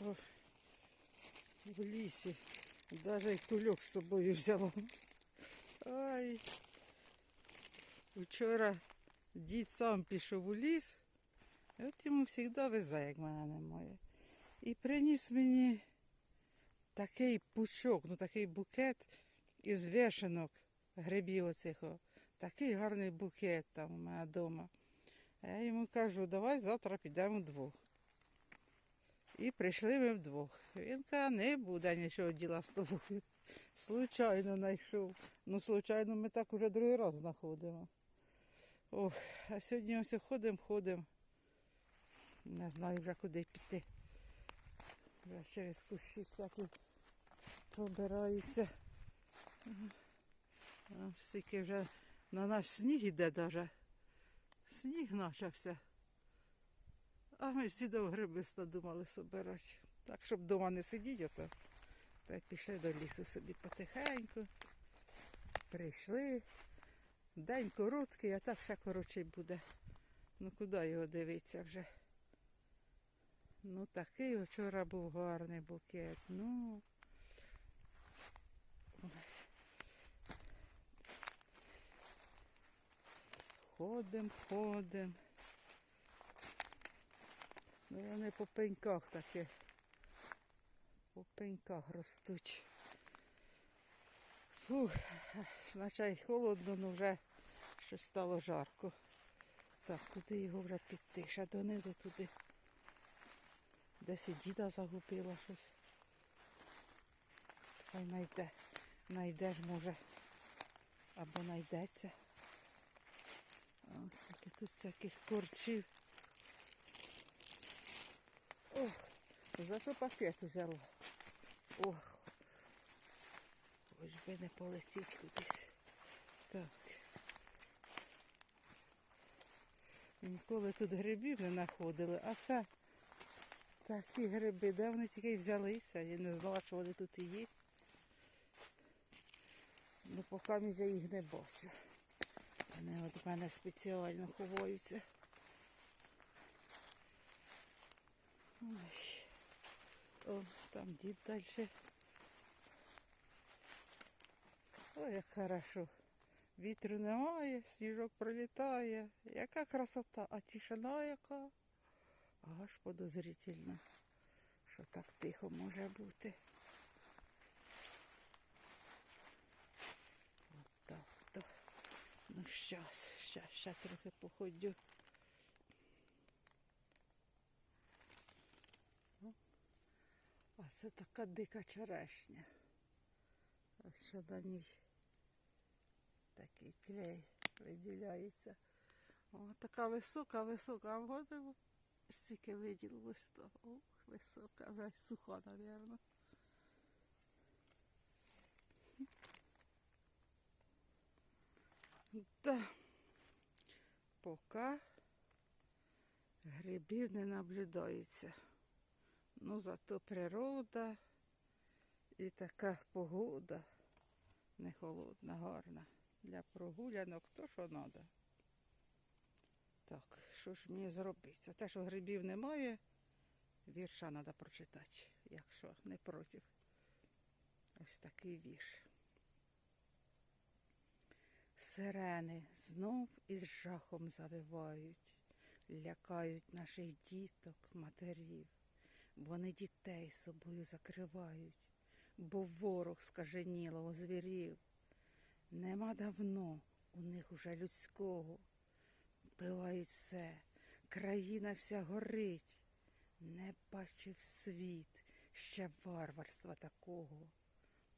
В лісі. Навіть кульок з собою взяла. Ай. Вчора дід сам пішов у ліс, і от йому завжди везе, як мене немає. І приніс мені такий пучок, ну такий букет із вешенок грибів оцих. Такий гарний букет там у мене вдома. Я йому кажу, давай завтра підемо вдвох. І прийшли ми вдвох. Він каже, не буде нічого діла з тобою. Случайно знайшов. Ну, случайно ми так уже другий раз знаходимо. Ох, а сьогодні ось ходимо, ходимо. Не знаю вже куди піти. Я через кущі всякі пробираюся. Стільки вже на наш сніг іде даже. Сніг почався. А ми з дідом гриби думали собирати. Так, щоб вдома не сидіти, ото. Та й пішли до лісу собі потихеньку. Прийшли. День короткий, а так ще коротший буде. Ну куди його дивитися вже? Ну такий вчора був гарний букет. Ну. Ой. Ходим, ходим. Ну вони по пеньках таки. По пеньках ростуть. Фух, наче холодно, ну вже щось стало жарко. Так, куди його вже піти? Ще донизу туди. Десь і діда загубила щось. Хай найде. Найде ж може. Або найдеться. Ось тут всяких корчів. Ох, зато пакет взяла. Ох. Ось би не полетіть кудись. Так. Ніколи тут грибів не знаходили, а це такі гриби, де вони тільки взялися. Я не знала, що вони тут і є. Ну, поки я їх не бачу. Вони от в мене спеціально ховаються. Ой. О, там дід далі. Ой, як хорошо. Вітру немає, сніжок пролітає. Яка красота, а тишина яка. Аж подозрительно, що так тихо може бути. Ну щас, щас, ще трохи походю. О, А це така дика черешня. Ось що на ній такий клей виділяється. О, така висока, висока, а от стільки виділилось то. Ох, висока, вже суха, мабуть. Да. Поки грибів не наблюдається. Ну, зато природа і така погода не холодна, гарна. Для прогулянок то що треба. Так, що ж мені зробити? Це те, що грибів немає, вірша треба прочитати, якщо не проти. Ось такий вірш. Сирени знов із жахом завивають, лякають наших діток, матерів. Вони дітей собою закривають, бо ворог скаженіло озвірів. Нема давно у них уже людського. Вбивають все, країна вся горить. Не бачив світ ще варварства такого,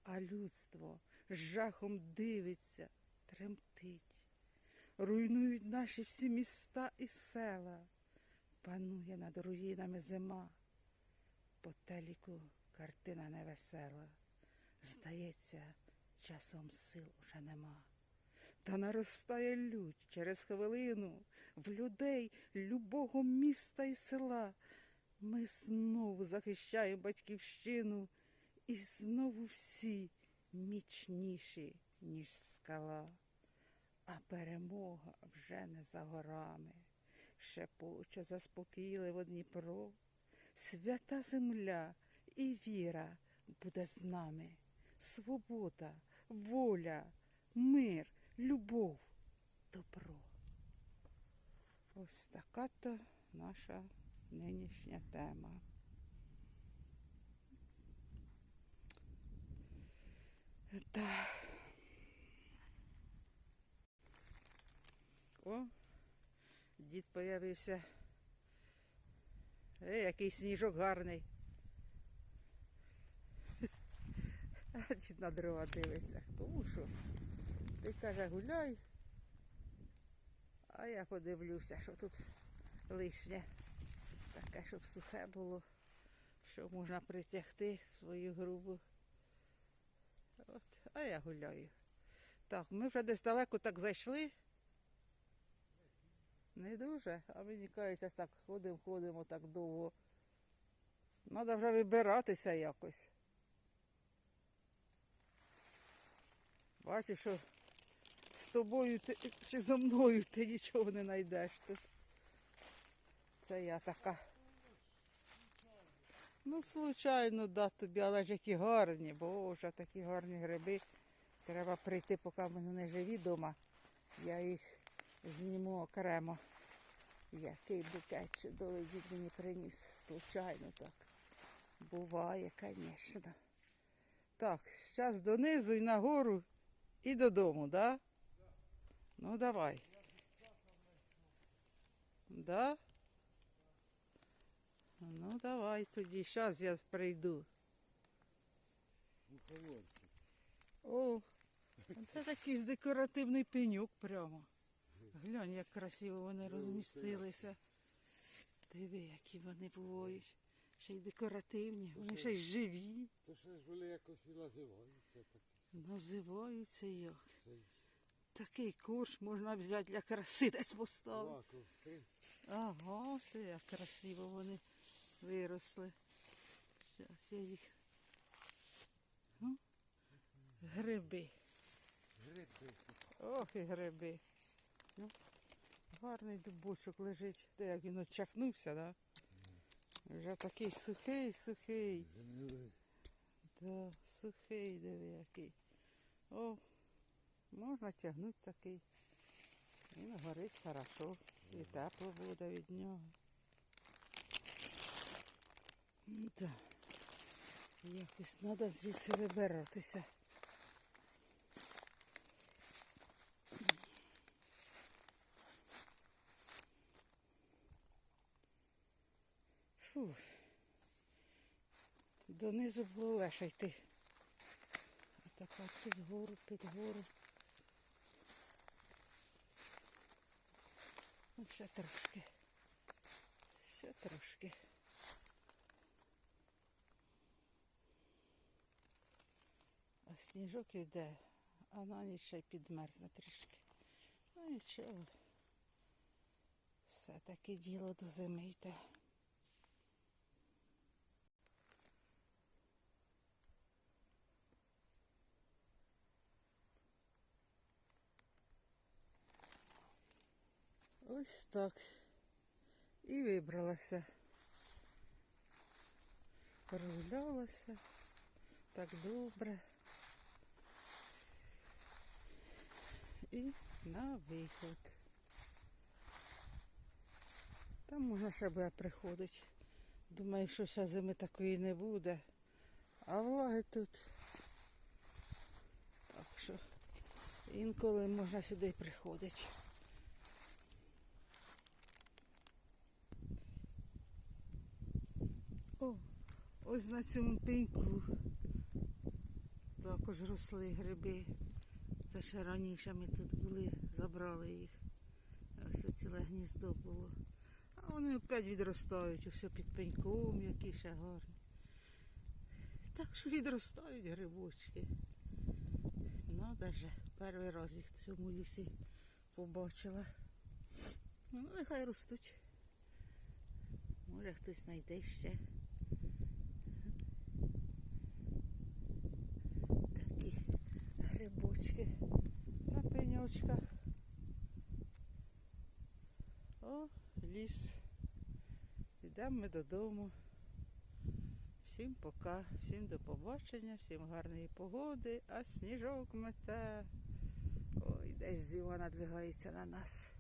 а людство жахом дивиться, тремтить. Руйнують наші всі міста і села, панує над руїнами зима. По телеку картина невесела. Здається, часом сил уже нема. Та наростає лють через хвилину в людей любого міста і села. Ми знову захищаємо батьківщину, і знову всі міцніші, ніж скала. А перемога вже не за горами, шепоче заспокійливо Дніпро. Свята земля і віра буде з нами. Свобода, воля, мир, любов, добро. Ось така то наша нинішня тема. Так. О, дід появився. Ей, який сніжок гарний. А дід на дрова дивиться. Тому що ти каже, гуляй. А я подивлюся, що тут лишнє. Таке, щоб сухе було, що можна притягти в свою грубу. От, а я гуляю. Так, ми вже десь далеко так зайшли. Не дуже, а мені кажеться, так ходимо, ходимо так довго. Треба вже вибиратися якось. Бачиш, що з тобою ти, чи зо мною ти нічого не знайдеш тут. Це я така. Ну, случайно, да, тобі, але ж які гарні, боже, такі гарні гриби. Треба прийти, поки вони не живі вдома. Я їх зніму окремо. Який букет чудовий дід мені приніс. Случайно так. Буває, звісно. Так, зараз донизу і нагору і додому, да? Ну давай. Да? Ну давай тоді, зараз я прийду. О, це такий декоративний пенюк прямо. Глянь, як красиво вони розмістилися. Диви, які вони бувають. Ще й декоративні, вони ще й живі. То ще ж вони якось і називаються так. Називаються як. Такий курс можна взяти для краси десь поставити. Ага, ти як красиво вони виросли. Зараз я їх. Ну, Гриби. Гриби. Ох і гриби. Ну, гарний дубочок лежить. Де як він очахнувся, да? Вже такий сухий, сухий. Да, сухий, диви який. О, можна тягнути такий. Він горить хорошо. І тепло буде від нього. Да. Якось треба звідси вибиратися. Фу. Донизу було легше йти. А така під гору, під гору. Ну, ще трошки. Ще трошки. А сніжок йде, а на ніч ще й підмерзне трішки. Ну нічого. Все таки діло до зими йде. Ось так. І вибралася. Прогулялася. Так добре. І на виход. Там можна ще буде приходити. Думаю, що ще зими такої не буде. А влаги тут. Так що інколи можна сюди приходити. О, ось на цьому пеньку також росли гриби. Це ще раніше ми тут були, забрали їх. Ось ціле гніздо було. А вони опять відростають, усе під пеньком, які ще гарні. Так що відростають грибочки. Надо же, перший раз їх в цьому лісі побачила. Ну, нехай ростуть. Може хтось знайде ще. Такі грибочки на. О, ліс. Йдемо ми додому. Всім пока, всім до побачення, всім гарної погоди, а сніжок мете. Ой, десь зима надвигається на нас.